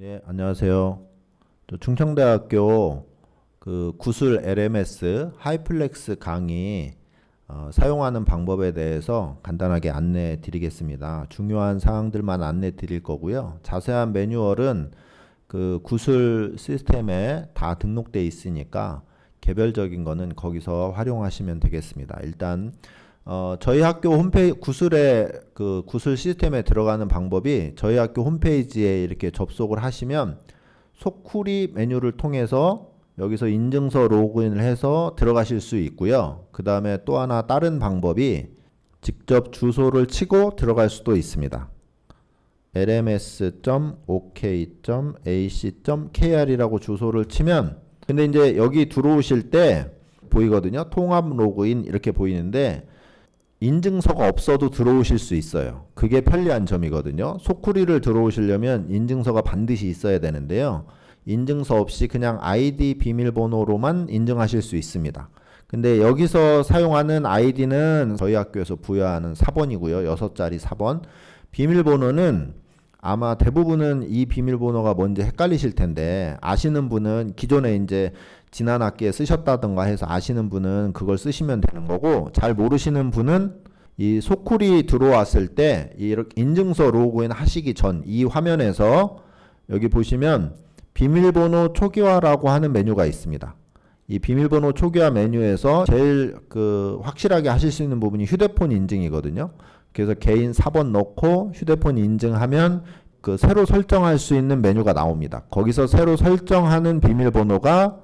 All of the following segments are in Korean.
네, 안녕하세요. 저 충청대학교 그 구술 LMS 하이플렉스 강의 어, 사용하는 방법에 대해서 간단하게 안내 드리겠습니다. 중요한 사항들만 안내 드릴 거고요. 자세한 매뉴얼은 그 구술 시스템에 다 등록돼 있으니까 개별적인 거는 거기서 활용하시면 되겠습니다. 일단 어, 저희 학교 홈페이지 구슬에 그 구슬 시스템에 들어가는 방법이 저희 학교 홈페이지에 이렇게 접속을 하시면 소쿠리 메뉴를 통해서 여기서 인증서 로그인을 해서 들어가실 수 있고요. 그 다음에 또 하나 다른 방법이 직접 주소를 치고 들어갈 수도 있습니다. lms.ok.ac.kr이라고 주소를 치면 근데 이제 여기 들어오실 때 보이거든요. 통합 로그인 이렇게 보이는데 인증서가 없어도 들어오실 수 있어요. 그게 편리한 점이거든요. 소쿠리를 들어오시려면 인증서가 반드시 있어야 되는데요. 인증서 없이 그냥 아이디 비밀번호로만 인증하실 수 있습니다. 근데 여기서 사용하는 아이디는 저희 학교에서 부여하는 4번이고요. 6자리 4번. 비밀번호는 아마 대부분은 이 비밀번호가 뭔지 헷갈리실 텐데 아시는 분은 기존에 이제 지난 학기에 쓰셨다던가 해서 아시는 분은 그걸 쓰시면 되는 거고 잘 모르시는 분은 이 소쿨이 들어왔을 때 이렇게 인증서 로그인 하시기 전 이 화면에서 여기 보시면 비밀번호 초기화라고 하는 메뉴가 있습니다. 이 비밀번호 초기화 메뉴에서 제일 그 확실하게 하실 수 있는 부분이 휴대폰 인증이거든요. 그래서 개인 4번 넣고 휴대폰 인증하면 그 새로 설정할 수 있는 메뉴가 나옵니다. 거기서 새로 설정하는 비밀번호가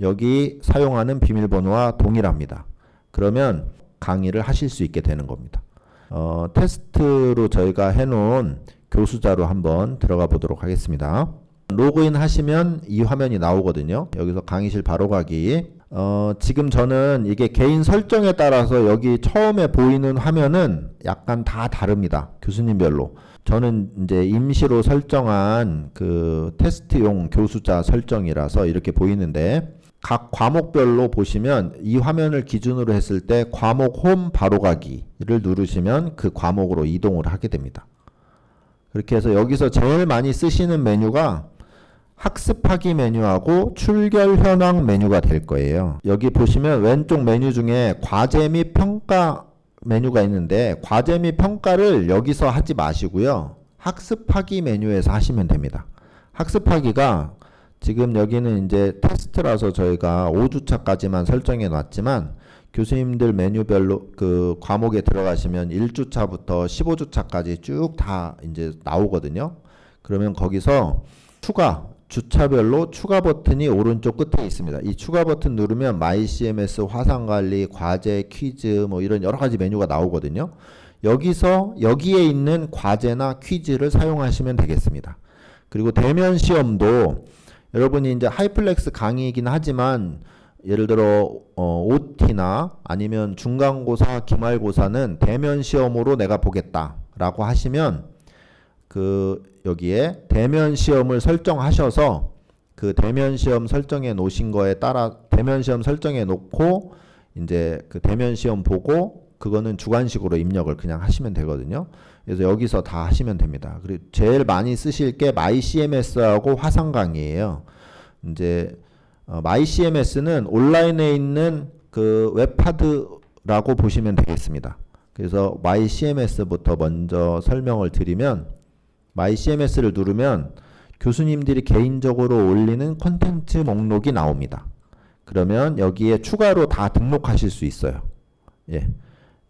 여기 사용하는 비밀번호와 동일합니다. 그러면 강의를 하실 수 있게 되는 겁니다. 어, 테스트로 저희가 해놓은 교수자로 한번 들어가 보도록 하겠습니다. 로그인 하시면 이 화면이 나오거든요. 여기서 강의실 바로 가기. 어, 지금 저는 이게 개인 설정에 따라서 여기 처음에 보이는 화면은 약간 다 다릅니다. 교수님별로. 저는 이제 임시로 설정한 그 테스트용 교수자 설정이라서 이렇게 보이는데 각 과목별로 보시면 이 화면을 기준으로 했을 때 과목 홈 바로 가기를 누르시면 그 과목으로 이동을 하게 됩니다. 그렇게 해서 여기서 제일 많이 쓰시는 메뉴가 학습하기 메뉴하고 출결 현황 메뉴가 될 거예요. 여기 보시면 왼쪽 메뉴 중에 과제 및 평가 메뉴가 있는데 과제 및 평가를 여기서 하지 마시고요. 학습하기 메뉴에서 하시면 됩니다. 학습하기가 지금 여기는 이제 테스트라서 저희가 5주차까지만 설정해 놨지만 교수님들 메뉴별로 그 과목에 들어가시면 1주차부터 15주차까지 쭉 다 이제 나오거든요. 그러면 거기서 추가 주차별로 추가 버튼이 오른쪽 끝에 있습니다. 이 추가 버튼 누르면 마이 CMS 화상 관리, 과제, 퀴즈 뭐 이런 여러 가지 메뉴가 나오거든요. 여기서 여기에 있는 과제나 퀴즈를 사용하시면 되겠습니다. 그리고 대면 시험도 여러분이 이제 하이플렉스 강의이긴 하지만 예를 들어 어, OT나 아니면 중간고사, 기말고사는 대면 시험으로 내가 보겠다라고 하시면 그 여기에 대면 시험을 설정하셔서 그 대면 시험 설정해 놓으신 거에 따라 대면 시험 설정해 놓고 이제 그 대면 시험 보고 그거는 주관식으로 입력을 그냥 하시면 되거든요. 그래서 여기서 다 하시면 됩니다. 그리고 제일 많이 쓰실 게 마이 CMS하고 화상 강의예요. 이제 어, 마이 CMS는 온라인에 있는 그 웹하드라고 보시면 되겠습니다. 그래서 마이 CMS부터 먼저 설명을 드리면 마이 CMS를 누르면 교수님들이 개인적으로 올리는 콘텐츠 목록이 나옵니다. 그러면 여기에 추가로 다 등록하실 수 있어요. 예.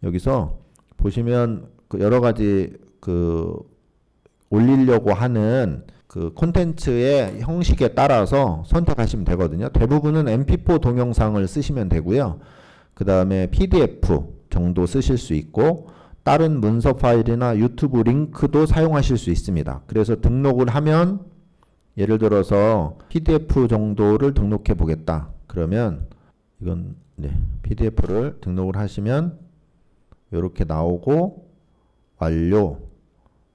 여기서 보시면 그 여러 가지 그 올리려고 하는 그 콘텐츠의 형식에 따라서 선택하시면 되거든요. 대부분은 MP4 동영상을 쓰시면 되고요. 그 다음에 PDF 정도 쓰실 수 있고 다른 문서 파일이나 유튜브 링크도 사용하실 수 있습니다. 그래서 등록을 하면 예를 들어서 PDF 정도를 등록해 보겠다. 그러면 이건 네, PDF를 등록을 하시면 이렇게 나오고 완료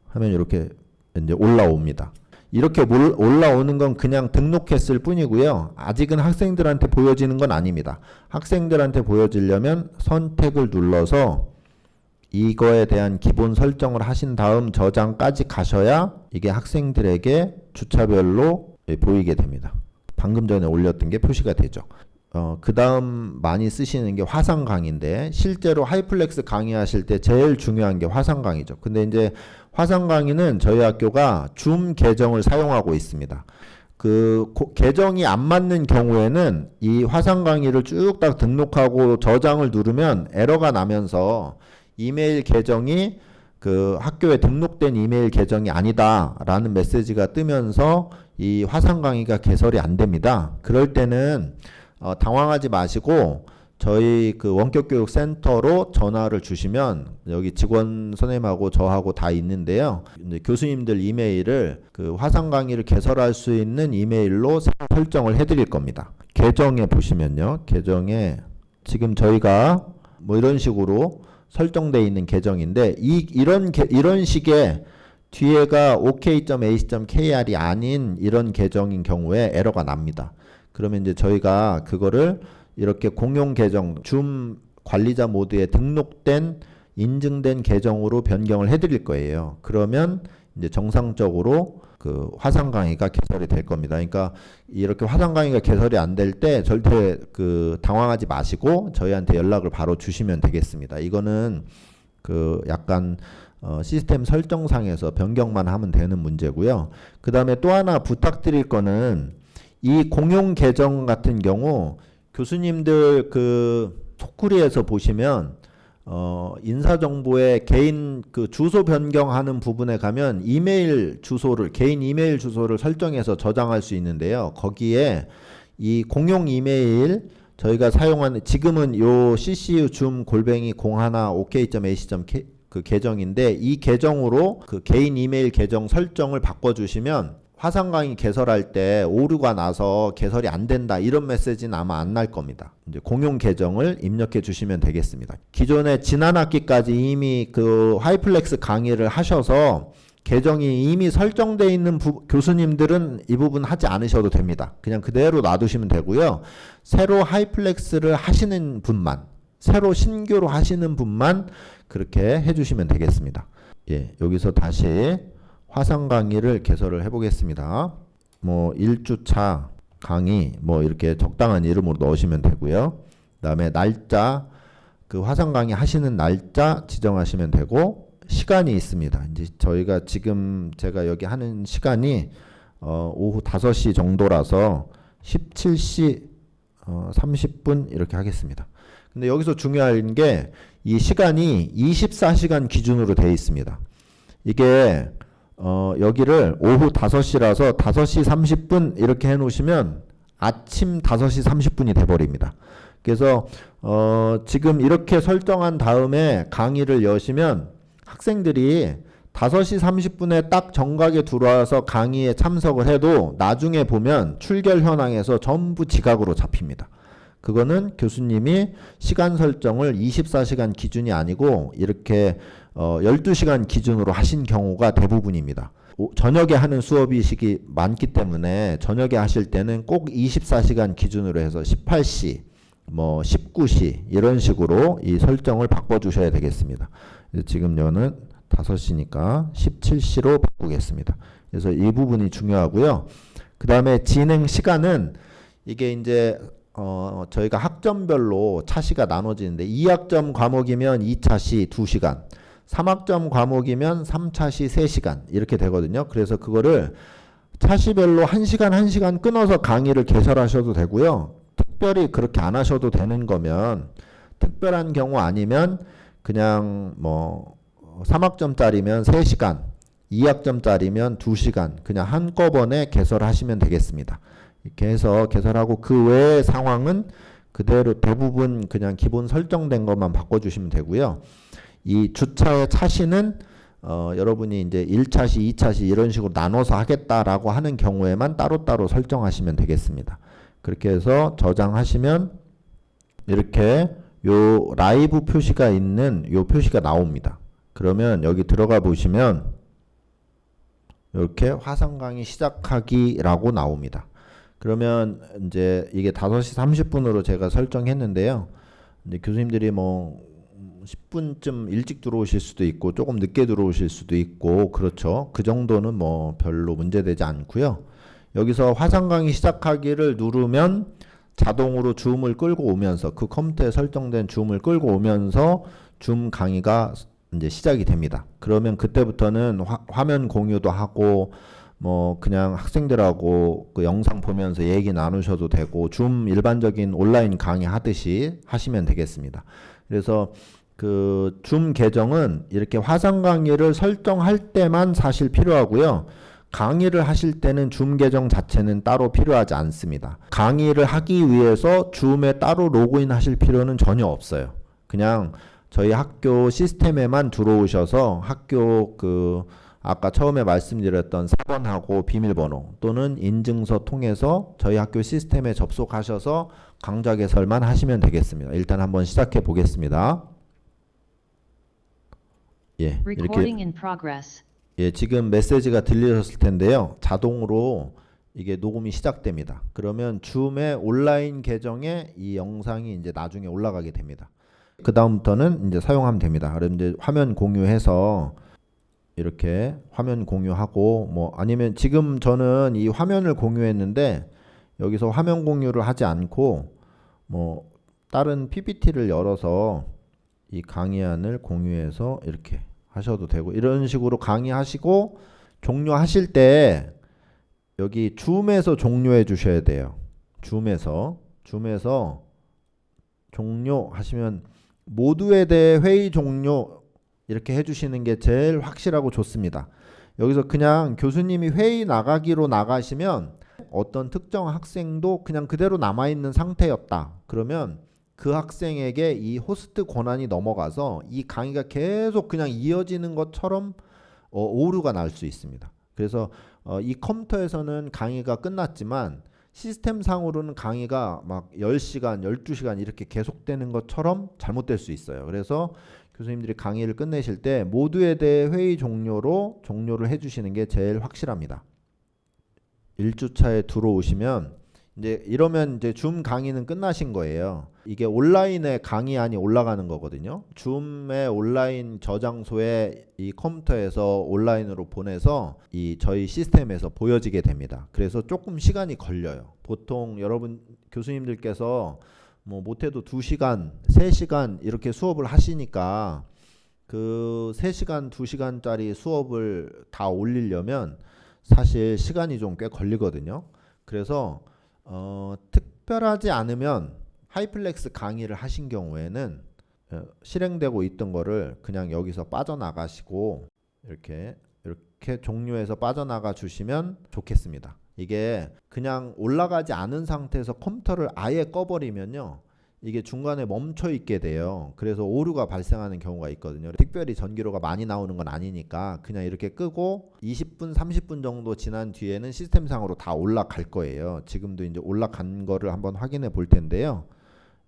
하면 이렇게 이제 올라옵니다. 이렇게 몰- 올라오는 건 그냥 등록했을 뿐이고요. 아직은 학생들한테 보여지는 건 아닙니다. 학생들한테 보여지려면 선택을 눌러서 이거에 대한 기본 설정을 하신 다음 저장까지 가셔야 이게 학생들에게 주차별로 예, 보이게 됩니다. 방금 전에 올렸던 게 표시가 되죠. 어, 그 다음 많이 쓰시는 게 화상 강의인데 실제로 하이플렉스 강의하실 때 제일 중요한 게 화상 강의죠. 근데 이제 화상 강의는 저희 학교가 줌 계정을 사용하고 있습니다. 그 고- 계정이 안 맞는 경우에는 이 화상 강의를 쭉딱 등록하고 저장을 누르면 에러가 나면서 이메일 계정이 그 학교에 등록된 이메일 계정이 아니다라는 메시지가 뜨면서 이 화상 강의가 개설이 안 됩니다. 그럴 때는 어, 당황하지 마시고 저희 그 원격 교육 센터로 전화를 주시면 여기 직원 선생님하고 저하고 다 있는데요. 교수님들 이메일을 그 화상 강의를 개설할 수 있는 이메일로 설정을 해 드릴 겁니다. 계정에 보시면요. 계정에 지금 저희가 뭐 이런 식으로 설정돼 있는 계정인데 이 이런 게, 이런 식의 뒤에가 ok.ac.kr이 아닌 이런 계정인 경우에 에러가 납니다. 그러면 이제 저희가 그거를 이렇게 공용 계정 줌 관리자 모드에 등록된 인증된 계정으로 변경을 해드릴 거예요. 그러면 이제 정상적으로 그 화상 강의가 개설이 될 겁니다. 그러니까 이렇게 화상 강의가 개설이 안 될 때 절대 그 당황하지 마시고 저희한테 연락을 바로 주시면 되겠습니다. 이거는 그 약간 어 시스템 설정상에서 변경만 하면 되는 문제고요. 그 다음에 또 하나 부탁드릴 거는 이 공용 계정 같은 경우 교수님들 그 토크리에서 보시면 어 인사정보에 개인 그 주소 변경하는 부분에 가면 이메일 주소를 개인 이메일 주소를 설정해서 저장할 수 있는데요. 거기에 이 공용 이메일 저희가 사용하는 지금은 요 ccu 줌 골뱅이 01 ok.ac. 그 계정인데 이 계정으로 그 개인 이메일 계정 설정을 바꿔주시면 화상 강의 개설할 때 오류가 나서 개설이 안 된다 이런 메시지는 아마 안 날 겁니다. 이제 공용 계정을 입력해 주시면 되겠습니다. 기존에 지난 학기까지 이미 그 하이플렉스 강의를 하셔서 계정이 이미 설정되어 있는 부- 교수님들은 이 부분 하지 않으셔도 됩니다. 그냥 그대로 놔두시면 되고요. 새로 하이플렉스를 하시는 분만, 새로 신규로 하시는 분만 그렇게 해주시면 되겠습니다. 예, 여기서 다시 화상 강의를 개설을 해보겠습니다. 뭐 1주차 강의 뭐 이렇게 적당한 이름으로 넣으시면 되고요. 그 다음에 날짜 그 화상 강의 하시는 날짜 지정하시면 되고 시간이 있습니다. 이제 저희가 지금 제가 여기 하는 시간이 어, 오후 5시 정도라서 17시 어, 30분 이렇게 하겠습니다. 근데 여기서 중요한 게 이 시간이 24시간 기준으로 되어 있습니다. 이게 어, 여기를 오후 5시라서 5시 30분 이렇게 해 놓으시면 아침 5시 30분이 돼 버립니다. 그래서 어, 지금 이렇게 설정한 다음에 강의를 여시면 학생들이 5시 30분에 딱 정각에 들어와서 강의에 참석을 해도 나중에 보면 출결 현황에서 전부 지각으로 잡힙니다. 그거는 교수님이 시간 설정을 24시간 기준이 아니고 이렇게 어, 12시간 기준으로 하신 경우가 대부분입니다. 오- 저녁에 하는 수업이식이 많기 때문에 저녁에 하실 때는 꼭 24시간 기준으로 해서 18시, 뭐 19시 이런 식으로 이 설정을 바꿔 주셔야 되겠습니다. 지금 저는 5시니까 17시로 바꾸겠습니다. 그래서 이 부분이 중요하고요. 그 다음에 진행 시간은 이게 이제 어, 저희가 학점별로 차시가 나눠지는데 2학점 과목이면 2차시 2시간, 3학점 과목이면 3차시 3시간 이렇게 되거든요. 그래서 그거를 차시별로 1시간 1시간 끊어서 강의를 개설하셔도 되고요. 특별히 그렇게 안 하셔도 되는 거면 특별한 경우 아니면 그냥 뭐 3학점짜리면 3시간, 2학점짜리면 2시간 그냥 한꺼번에 개설하시면 되겠습니다. 이렇게 해서 개설하고 그 외의 상황은 그대로 대부분 그냥 기본 설정된 것만 바꿔주시면 되고요. 이 주차의 차시는 어, 여러분이 이제 1차시, 2차시 이런 식으로 나눠서 하겠다라고 하는 경우에만 따로따로 설정하시면 되겠습니다. 그렇게 해서 저장하시면 이렇게 요 라이브 표시가 있는 요 표시가 나옵니다. 그러면 여기 들어가 보시면 이렇게 화상 강의 시작하기라고 나옵니다. 그러면 이제 이게 5시 30분으로 제가 설정했는데요. 이제 교수님들이 뭐 10분쯤 일찍 들어오실 수도 있고 조금 늦게 들어오실 수도 있고 그렇죠. 그 정도는 뭐 별로 문제되지 않고요. 여기서 화상 강의 시작하기를 누르면 자동으로 줌을 끌고 오면서 그 컴퓨터에 설정된 줌을 끌고 오면서 줌 강의가 이제 시작이 됩니다. 그러면 그때부터는 화, 화면 공유도 하고 뭐 그냥 학생들하고 그 영상 보면서 얘기 나누셔도 되고 줌 일반적인 온라인 강의 하듯이 하시면 되겠습니다. 그래서 그 줌 계정은 이렇게 화상 강의를 설정할 때만 사실 필요하고요. 강의를 하실 때는 줌 계정 자체는 따로 필요하지 않습니다. 강의를 하기 위해서 줌에 따로 로그인 하실 필요는 전혀 없어요. 그냥 저희 학교 시스템에만 들어오셔서 학교 그 아까 처음에 말씀드렸던 사번하고 비밀번호 또는 인증서 통해서 저희 학교 시스템에 접속하셔서 강좌 개설만 하시면 되겠습니다. 일단 한번 시작해 보겠습니다. 예, 이렇게 Recording in progress. 예, 지금 메시지가 들리셨을 텐데요. 자동으로 이게 녹음이 시작됩니다. 그러면 줌의 온라인 계정에 이 영상이 이제 나중에 올라가게 됩니다. 그 다음부터는 이제 사용하면 됩니다. 그럼 이제 화면 공유해서 이렇게 화면 공유하고 뭐 아니면 지금 저는 이 화면을 공유했는데 여기서 화면 공유를 하지 않고 뭐 다른 PPT를 열어서 이 강의안을 공유해서 이렇게 하셔도 되고 이런 식으로 강의하시고 종료하실 때 여기 줌에서 종료해 주셔야 돼요. 줌에서 줌에서 종료하시면 모두에 대해 회의 종료 이렇게 해주시는 게 제일 확실하고 좋습니다. 여기서 그냥 교수님이 회의 나가기로 나가시면 어떤 특정 학생도 그냥 그대로 남아있는 상태였다. 그러면 그 학생에게 이 호스트 권한이 넘어가서 이 강의가 계속 그냥 이어지는 것처럼 어, 오류가 날 수 있습니다. 그래서 어, 이 컴퓨터에서는 강의가 끝났지만 시스템 상으로는 강의가 막 10시간, 12시간 이렇게 계속되는 것처럼 잘못될 수 있어요. 그래서 교수님들이 강의를 끝내실 때 모두에 대해 회의 종료로 종료를 해 주시는 게 제일 확실합니다. 1주차에 들어오시면 이제 이러면 이제 줌 강의는 끝나신 거예요. 이게 온라인에 강의안이 올라가는 거거든요. 줌의 온라인 저장소에 이 컴퓨터에서 온라인으로 보내서 이 저희 시스템에서 보여지게 됩니다. 그래서 조금 시간이 걸려요. 보통 여러분 교수님들께서 뭐 못해도 2시간, 3시간 이렇게 수업을 하시니까 그 3시간, 2시간짜리 수업을 다 올리려면 사실 시간이 좀 꽤 걸리거든요. 그래서 어, 특별하지 않으면 하이플렉스 강의를 하신 경우에는 어, 실행되고 있던 거를 그냥 여기서 빠져나가시고 이렇게 이렇게 종료해서 빠져나가 주시면 좋겠습니다. 이게 그냥 올라가지 않은 상태에서 컴퓨터를 아예 꺼버리면요. 이게 중간에 멈춰 있게 돼요. 그래서 오류가 발생하는 경우가 있거든요. 특별히 전기료가 많이 나오는 건 아니니까 그냥 이렇게 끄고 20분, 30분 정도 지난 뒤에는 시스템상으로 다 올라갈 거예요. 지금도 이제 올라간 거를 한번 확인해 볼 텐데요.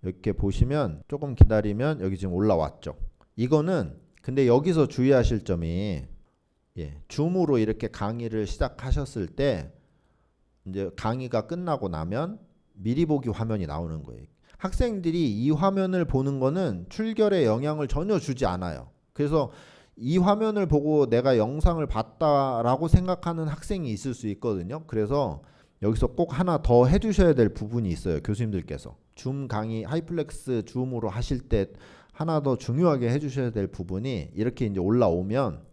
이렇게 보시면 조금 기다리면 여기 지금 올라왔죠. 이거는 근데 여기서 주의하실 점이 예, 줌으로 이렇게 강의를 시작하셨을 때 이제 강의가 끝나고 나면 미리 보기 화면이 나오는 거예요. 학생들이 이 화면을 보는 거는 출결에 영향을 전혀 주지 않아요. 그래서 이 화면을 보고 내가 영상을 봤다라고 생각하는 학생이 있을 수 있거든요. 그래서 여기서 꼭 하나 더 해주셔야 될 부분이 있어요. 교수님들께서 줌 강의 하이플렉스 줌으로 하실 때 하나 더 중요하게 해주셔야 될 부분이 이렇게 이제 올라오면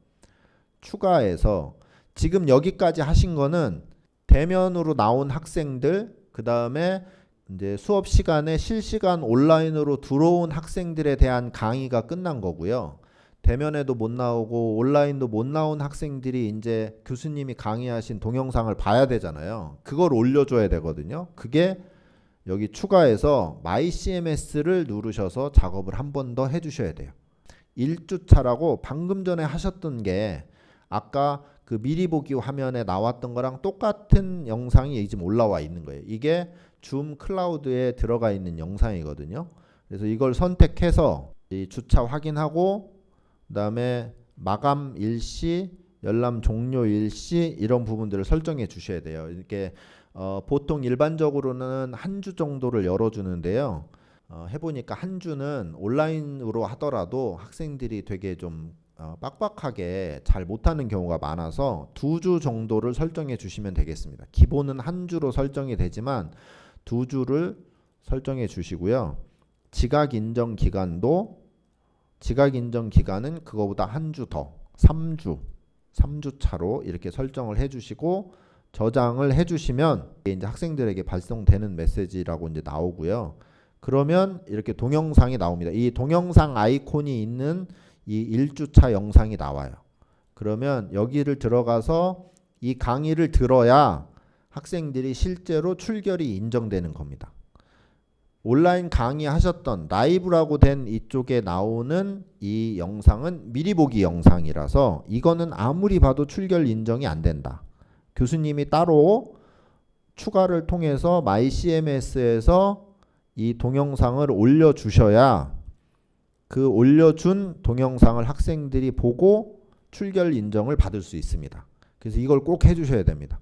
추가해서 지금 여기까지 하신 거는 대면으로 나온 학생들 그 다음에 이제 수업 시간에 실시간 온라인으로 들어온 학생들에 대한 강의가 끝난 거고요. 대면에도 못 나오고 온라인도 못 나온 학생들이 이제 교수님이 강의하신 동영상을 봐야 되잖아요. 그걸 올려줘야 되거든요. 그게 여기 추가해서 마이 CMS를 누르셔서 작업을 한 번 더 해주셔야 돼요. 1주차라고 방금 전에 하셨던 게 아까 그 미리 보기 화면에 나왔던 거랑 똑같은 영상이 지금 올라와 있는 거예요. 이게 줌 클라우드에 들어가 있는 영상이거든요. 그래서 이걸 선택해서 이 주차 확인하고 그다음에 마감 일시, 열람 종료 일시 이런 부분들을 설정해 주셔야 돼요. 이렇게 어, 보통 일반적으로는 한 주 정도를 열어주는데요. 어, 해보니까 한 주는 온라인으로 하더라도 학생들이 되게 좀 어, 빡빡하게 잘 못하는 경우가 많아서 두 주 정도를 설정해 주시면 되겠습니다. 기본은 한 주로 설정이 되지만 두 주를 설정해 주시고요. 지각 인정 기간도 지각 인정 기간은 그거보다 한 주 더, 3주, 3주 차로 이렇게 설정을 해 주시고 저장을 해 주시면 이제 학생들에게 발송되는 메시지라고 이제 나오고요. 그러면 이렇게 동영상이 나옵니다. 이 동영상 아이콘이 있는 이 1주차 영상이 나와요. 그러면 여기를 들어가서 이 강의를 들어야 학생들이 실제로 출결이 인정되는 겁니다. 온라인 강의하셨던 라이브라고 된 이쪽에 나오는 이 영상은 미리 보기 영상이라서 이거는 아무리 봐도 출결 인정이 안 된다. 교수님이 따로 추가를 통해서 마이 CMS에서 이 동영상을 올려주셔야 그 올려준 동영상을 학생들이 보고 출결 인정을 받을 수 있습니다. 그래서 이걸 꼭 해주셔야 됩니다.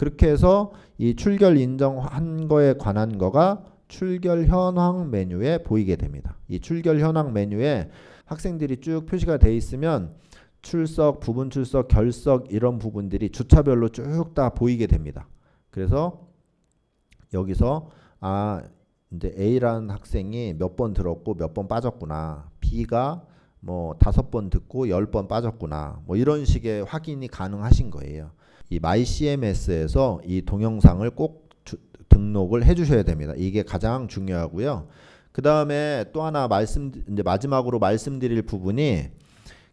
그렇게 해서 이 출결 인정한 거에 관한 거가 출결 현황 메뉴에 보이게 됩니다. 이 출결 현황 메뉴에 학생들이 쭉 표시가 돼 있으면 출석, 부분 출석, 결석 이런 부분들이 주차별로 쭉 다 보이게 됩니다. 그래서 여기서 아 이제 A라는 학생이 몇 번 들었고 몇 번 빠졌구나. B가 뭐 다섯 번 듣고 열 번 빠졌구나. 뭐 이런 식의 확인이 가능하신 거예요. 이 마이 CMS에서 이 동영상을 꼭 주, 등록을 해 주셔야 됩니다. 이게 가장 중요하고요. 그 다음에 또 하나 말씀 이제 마지막으로 말씀드릴 부분이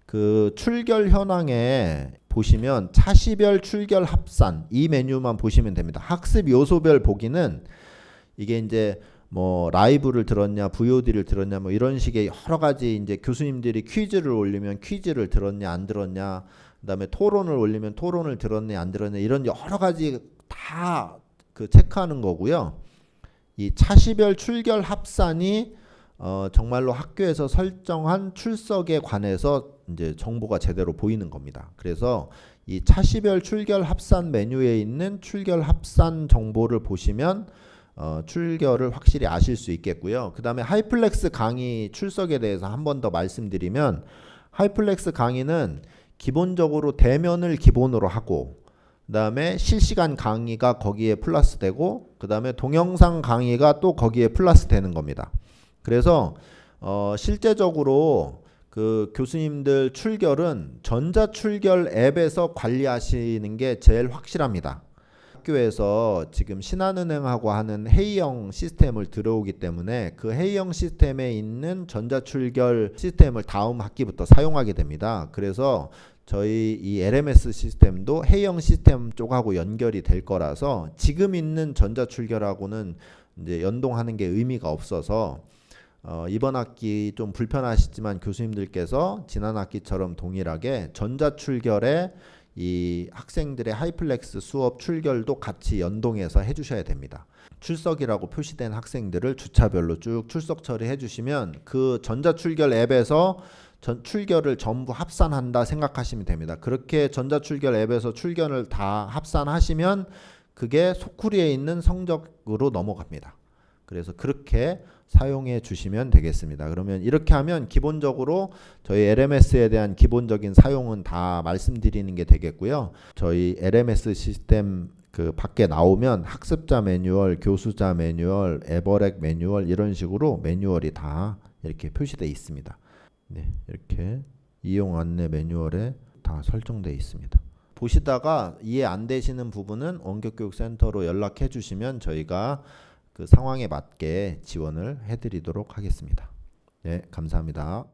그 출결 현황에 보시면 차시별 출결 합산 이 메뉴만 보시면 됩니다. 학습 요소별 보기는 이게 이제 뭐 라이브를 들었냐, VOD를 들었냐, 뭐 이런 식의 여러 가지 이제 교수님들이 퀴즈를 올리면 퀴즈를 들었냐, 안 들었냐, 그다음에 토론을 올리면 토론을 들었냐, 안 들었냐 이런 여러 가지 다 그 체크하는 거고요. 이 차시별 출결 합산이 어 정말로 학교에서 설정한 출석에 관해서 이제 정보가 제대로 보이는 겁니다. 그래서 이 차시별 출결 합산 메뉴에 있는 출결 합산 정보를 보시면 어, 출결을 확실히 아실 수 있겠고요. 그 다음에 하이플렉스 강의 출석에 대해서 한 번 더 말씀드리면 하이플렉스 강의는 기본적으로 대면을 기본으로 하고 그 다음에 실시간 강의가 거기에 플러스 되고 그 다음에 동영상 강의가 또 거기에 플러스 되는 겁니다. 그래서 어, 실제적으로 그 교수님들 출결은 전자 출결 앱에서 관리하시는 게 제일 확실합니다. 학교에서 지금 신한은행하고 하는 회의형 시스템을 들어오기 때문에 그 회의형 시스템에 있는 전자출결 시스템을 다음 학기부터 사용하게 됩니다. 그래서 저희 이 LMS 시스템도 회의형 시스템 쪽하고 연결이 될 거라서 지금 있는 전자출결하고는 이제 연동하는 게 의미가 없어서 어, 이번 학기 좀 불편하시지만 교수님들께서 지난 학기처럼 동일하게 전자출결에 이 학생들의 하이플렉스 수업 출결도 같이 연동해서 해주셔야 됩니다. 출석이라고 표시된 학생들을 주차별로 쭉 출석 처리해 주시면 그 전자출결 앱에서 전 출결을 전부 합산한다 생각하시면 됩니다. 그렇게 전자출결 앱에서 출결을 다 합산하시면 그게 소쿠리에 있는 성적으로 넘어갑니다. 그래서 그렇게 사용해 주시면 되겠습니다. 그러면 이렇게 하면 기본적으로 저희 LMS에 대한 기본적인 사용은 다 말씀드리는 게 되겠고요. 저희 LMS 시스템 그 밖에 나오면 학습자 매뉴얼, 교수자 매뉴얼, 에버렉 매뉴얼 이런 식으로 매뉴얼이 다 이렇게 표시되어 있습니다. 네, 이렇게 이용 안내 매뉴얼에 다 설정되어 있습니다. 보시다가 이해 안 되시는 부분은 원격교육센터로 연락해 주시면 저희가 그 상황에 맞게 지원을 해드리도록 하겠습니다. 네, 감사합니다.